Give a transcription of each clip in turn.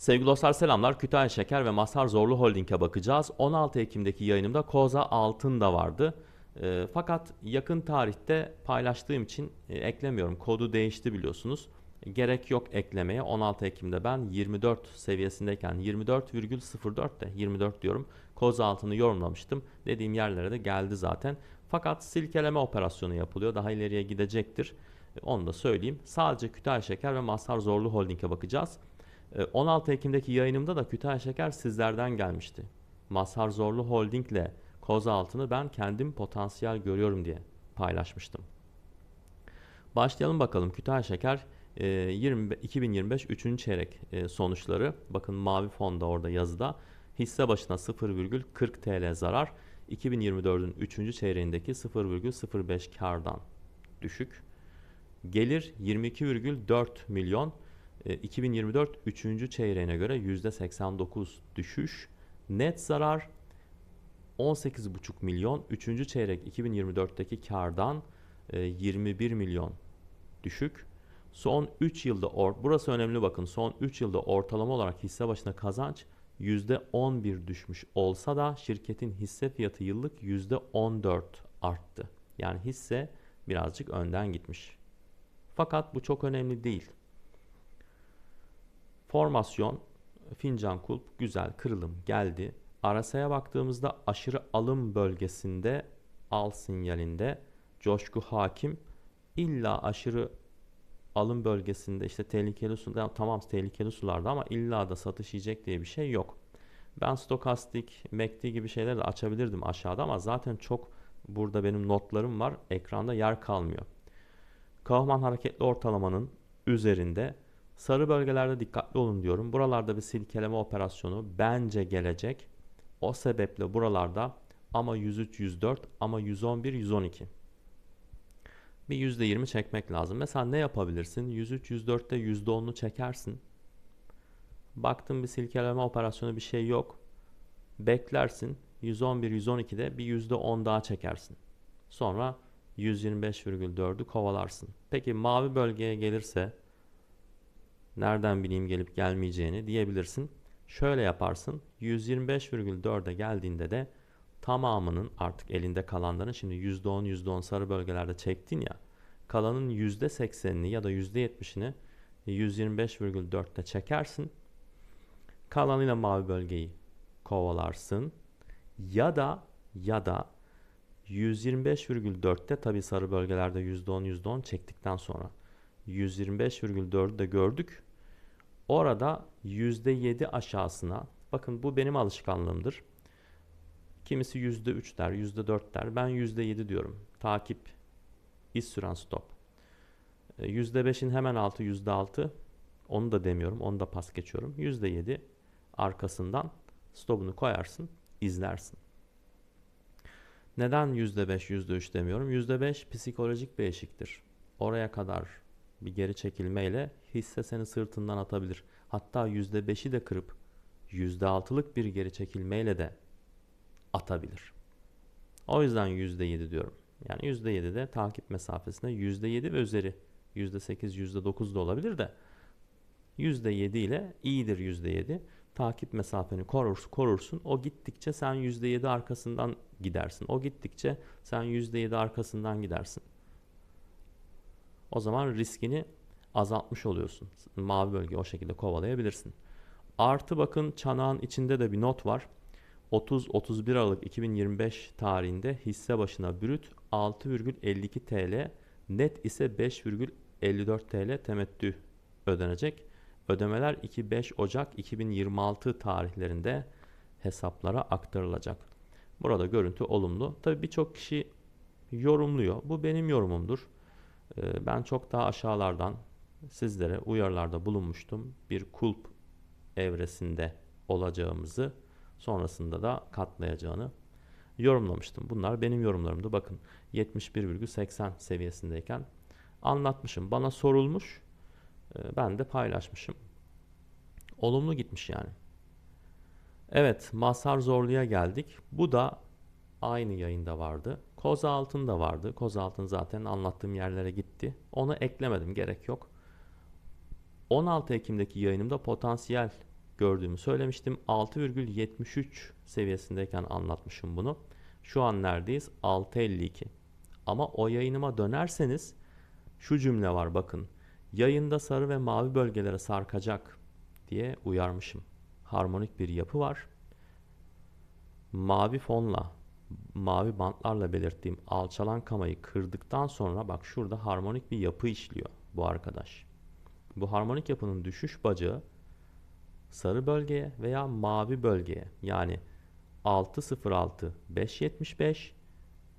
Sevgili dostlar selamlar. Kütahya Şeker ve Mazhar Zorlu Holding'e bakacağız. 16 Ekim'deki yayınımda Koza Altın da vardı. E, fakat yakın tarihte paylaştığım için e, eklemiyorum. Kodu değişti biliyorsunuz. Gerek yok eklemeye. 16 Ekim'de ben 24 seviyesindeyken 24,04 de 24 diyorum. Koza altını yorumlamıştım. Dediğim yerlere de geldi zaten. Fakat silkeleme operasyonu yapılıyor. Daha ileriye gidecektir. Onu da söyleyeyim. Sadece Kütahya Şeker ve Mazhar Zorlu Holding'e bakacağız. E, 16 Ekim'deki yayınımda da Kütahya Şeker sizlerden gelmişti. Mazhar Zorlu Holding ile Koza altını ben kendim potansiyel görüyorum diye paylaşmıştım. Başlayalım bakalım Kütahya Şeker e, 20, 2025 3. çeyrek e, sonuçları. Bakın mavi fonda orada yazıda. Hisse başına 0,40 TL zarar. 2024'ün 3. çeyreğindeki 0,05 kardan düşük. Gelir 22,4 milyon. E, 2024 3. çeyreğine göre %89 düşüş. Net zarar 18,5 milyon. 3. çeyrek 2024'teki kardan e, 21 milyon düşük. Son 3 yılda or burası önemli bakın. Son 3 yılda ortalama olarak hisse başına kazanç %11 düşmüş olsa da şirketin hisse fiyatı yıllık %14 arttı. Yani hisse birazcık önden gitmiş. Fakat bu çok önemli değil. Formasyon, fincan kulp güzel kırılım geldi. RSI'ye baktığımızda aşırı alım bölgesinde al sinyalinde coşku hakim. İlla aşırı alım bölgesinde işte tehlikeli sular tamam tehlikeli sularda ama illa da satış yiyecek diye bir şey yok. Ben stokastik, MACD gibi şeyleri de açabilirdim aşağıda ama zaten çok burada benim notlarım var. Ekranda yer kalmıyor. Kaufman hareketli ortalamanın üzerinde sarı bölgelerde dikkatli olun diyorum. Buralarda bir silkeleme operasyonu bence gelecek. O sebeple buralarda ama 103, 104 ama 111, 112 bir %20 çekmek lazım. Mesela ne yapabilirsin? 103, 104'te %10'unu çekersin. Baktın bir silkeleme operasyonu bir şey yok. Beklersin. 111, 112'de bir %10 daha çekersin. Sonra 125,4'ü kovalarsın. Peki mavi bölgeye gelirse nereden bileyim gelip gelmeyeceğini diyebilirsin. Şöyle yaparsın. 125,4'e geldiğinde de tamamının artık elinde kalanların şimdi %10 %10 sarı bölgelerde çektin ya kalanın %80'ini ya da %70'ini 125,4'te çekersin. Kalanıyla mavi bölgeyi kovalarsın. Ya da ya da 125,4'te tabi sarı bölgelerde %10 %10 çektikten sonra 125,4'ü de gördük. Orada %7 aşağısına bakın bu benim alışkanlığımdır. Kimisi %3 der, %4 der. Ben %7 diyorum. Takip, iz süren stop. %5'in hemen altı %6. Onu da demiyorum. Onu da pas geçiyorum. %7 arkasından stopunu koyarsın, izlersin. Neden %5, %3 demiyorum? %5 psikolojik bir eşiktir. Oraya kadar bir geri çekilmeyle hisse seni sırtından atabilir. Hatta %5'i de kırıp %6'lık bir geri çekilmeyle de atabilir. O yüzden %7 diyorum. Yani %7'de takip mesafesinde %7 ve üzeri %8, %9 da olabilir de %7 ile iyidir %7. Takip mesafeni korursun, korursun. O gittikçe sen %7 arkasından gidersin. O gittikçe sen %7 arkasından gidersin. O zaman riskini azaltmış oluyorsun. Mavi bölge o şekilde kovalayabilirsin. Artı bakın çanağın içinde de bir not var. 30-31 Aralık 2025 tarihinde hisse başına brüt 6,52 TL, net ise 5,54 TL temettü ödenecek. Ödemeler 2-5 Ocak 2026 tarihlerinde hesaplara aktarılacak. Burada görüntü olumlu. Tabi birçok kişi yorumluyor. Bu benim yorumumdur. Ee, ben çok daha aşağılardan sizlere uyarılarda bulunmuştum. Bir kulp evresinde olacağımızı sonrasında da katlayacağını yorumlamıştım. Bunlar benim yorumlarımdı. Bakın 71,80 seviyesindeyken anlatmışım. Bana sorulmuş. E, ben de paylaşmışım. Olumlu gitmiş yani. Evet, Mazhar Zorlu'ya geldik. Bu da aynı yayında vardı. Koza Altın da vardı. Koza Altın zaten anlattığım yerlere gitti. Onu eklemedim, gerek yok. 16 Ekim'deki yayınımda potansiyel gördüğümü söylemiştim. 6,73 seviyesindeyken anlatmışım bunu. Şu an neredeyiz? 6.52. Ama o yayınıma dönerseniz şu cümle var bakın. Yayında sarı ve mavi bölgelere sarkacak diye uyarmışım. Harmonik bir yapı var. Mavi fonla, mavi bantlarla belirttiğim alçalan kamayı kırdıktan sonra bak şurada harmonik bir yapı işliyor bu arkadaş. Bu harmonik yapının düşüş bacağı sarı bölgeye veya mavi bölgeye yani 606 575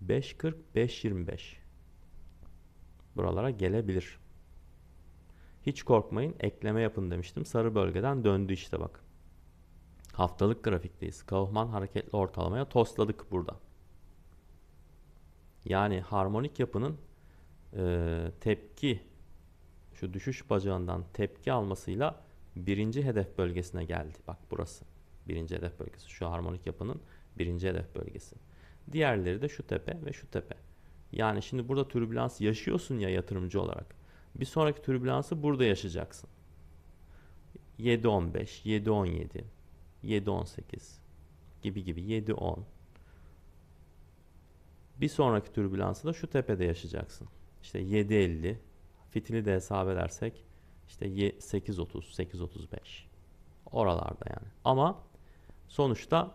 540 525 buralara gelebilir. Hiç korkmayın ekleme yapın demiştim. Sarı bölgeden döndü işte bak. Haftalık grafikteyiz. Kaufman hareketli ortalamaya tosladık burada. Yani harmonik yapının e, tepki şu düşüş bacağından tepki almasıyla birinci hedef bölgesine geldi. Bak burası. Birinci hedef bölgesi. Şu harmonik yapının birinci hedef bölgesi. Diğerleri de şu tepe ve şu tepe. Yani şimdi burada türbülans yaşıyorsun ya yatırımcı olarak. Bir sonraki türbülansı burada yaşayacaksın. 7.15, 7.17, 7.18 gibi gibi 7.10. Bir sonraki türbülansı da şu tepede yaşayacaksın. İşte 7.50 fitili de hesap edersek işte 8.30, 8.35 oralarda yani. Ama sonuçta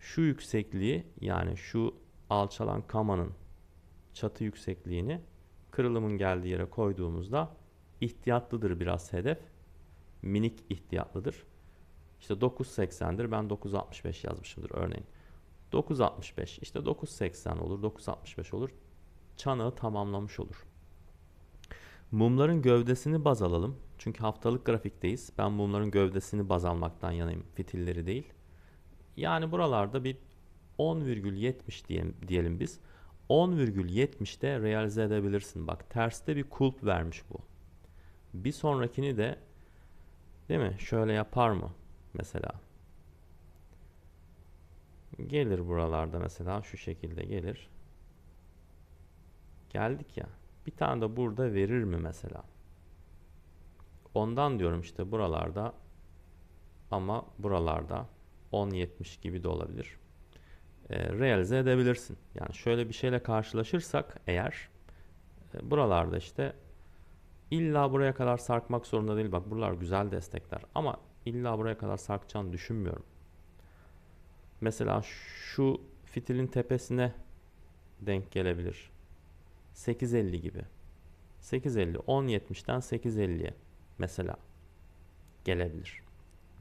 şu yüksekliği yani şu alçalan kamanın çatı yüksekliğini kırılımın geldiği yere koyduğumuzda ihtiyatlıdır biraz hedef. Minik ihtiyatlıdır. İşte 9.80'dir. Ben 9.65 yazmışımdır örneğin. 9.65 işte 9.80 olur 9.65 olur. Çanağı tamamlamış olur. Mumların gövdesini baz alalım. Çünkü haftalık grafikteyiz. Ben mumların gövdesini baz almaktan yanayım. Fitilleri değil. Yani buralarda bir 10,70 diyelim, diyelim biz. 10,70'te realize edebilirsin. Bak terste bir kulp vermiş bu. Bir sonrakini de değil mi? Şöyle yapar mı? Mesela. Gelir buralarda mesela şu şekilde gelir. Geldik ya. Bir tane de burada verir mi mesela? Ondan diyorum işte buralarda ama buralarda 10.70 gibi de olabilir. E, realize edebilirsin. Yani şöyle bir şeyle karşılaşırsak eğer e, buralarda işte illa buraya kadar sarkmak zorunda değil. Bak buralar güzel destekler ama illa buraya kadar sarkacağını düşünmüyorum. Mesela şu fitilin tepesine denk gelebilir. 8.50 gibi. 8.50 10.70'den 8.50'ye mesela gelebilir.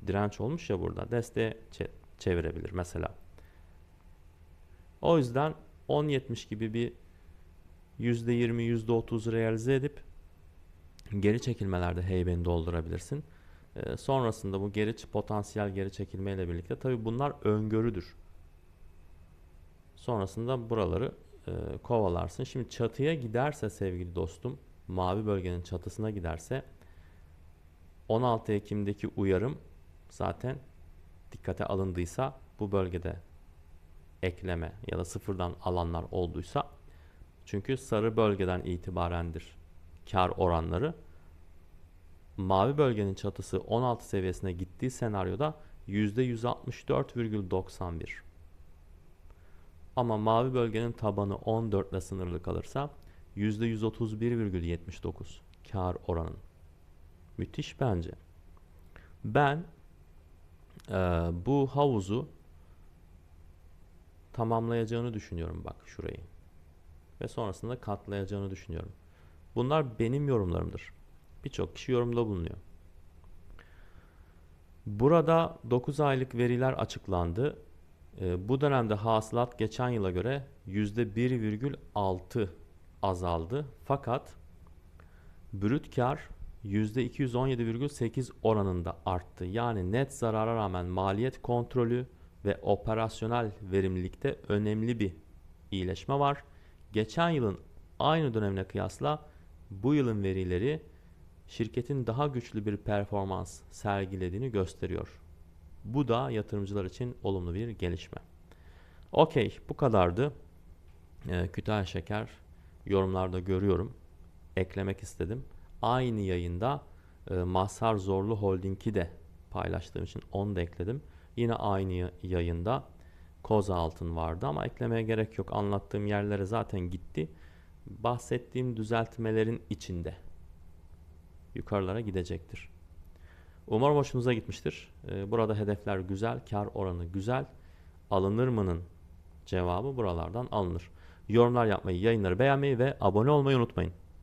Direnç olmuş ya burada. Desteğe çevirebilir mesela. O yüzden 10.70 gibi bir %20, %30 realize edip geri çekilmelerde heybeni doldurabilirsin. Ee, sonrasında bu geri potansiyel geri çekilme ile birlikte tabi bunlar öngörüdür. Sonrasında buraları e, kovalarsın. Şimdi çatıya giderse sevgili dostum, mavi bölgenin çatısına giderse 16 Ekim'deki uyarım zaten dikkate alındıysa bu bölgede ekleme ya da sıfırdan alanlar olduysa çünkü sarı bölgeden itibarendir kar oranları. Mavi bölgenin çatısı 16 seviyesine gittiği senaryoda %164,91. Ama mavi bölgenin tabanı 14 ile sınırlı kalırsa %131,79 kar oranın. Müthiş bence. Ben e, bu havuzu tamamlayacağını düşünüyorum bak şurayı. Ve sonrasında katlayacağını düşünüyorum. Bunlar benim yorumlarımdır. Birçok kişi yorumda bulunuyor. Burada 9 aylık veriler açıklandı. E, bu dönemde hasılat geçen yıla göre %1,6 azaldı. Fakat brüt kar %217,8 oranında arttı. Yani net zarara rağmen maliyet kontrolü ve operasyonel verimlilikte önemli bir iyileşme var. Geçen yılın aynı dönemine kıyasla bu yılın verileri şirketin daha güçlü bir performans sergilediğini gösteriyor. Bu da yatırımcılar için olumlu bir gelişme. Okey bu kadardı. Ee, Kütahya Şeker yorumlarda görüyorum. Eklemek istedim. Aynı yayında e, Mazhar Zorlu Holding'i de paylaştığım için 10 da ekledim. Yine aynı yayında koza altın vardı ama eklemeye gerek yok. Anlattığım yerlere zaten gitti. Bahsettiğim düzeltmelerin içinde yukarılara gidecektir. Umarım hoşunuza gitmiştir. Ee, Burada hedefler güzel, kar oranı güzel. Alınır mı'nın cevabı buralardan alınır. Yorumlar yapmayı, yayınları beğenmeyi ve abone olmayı unutmayın.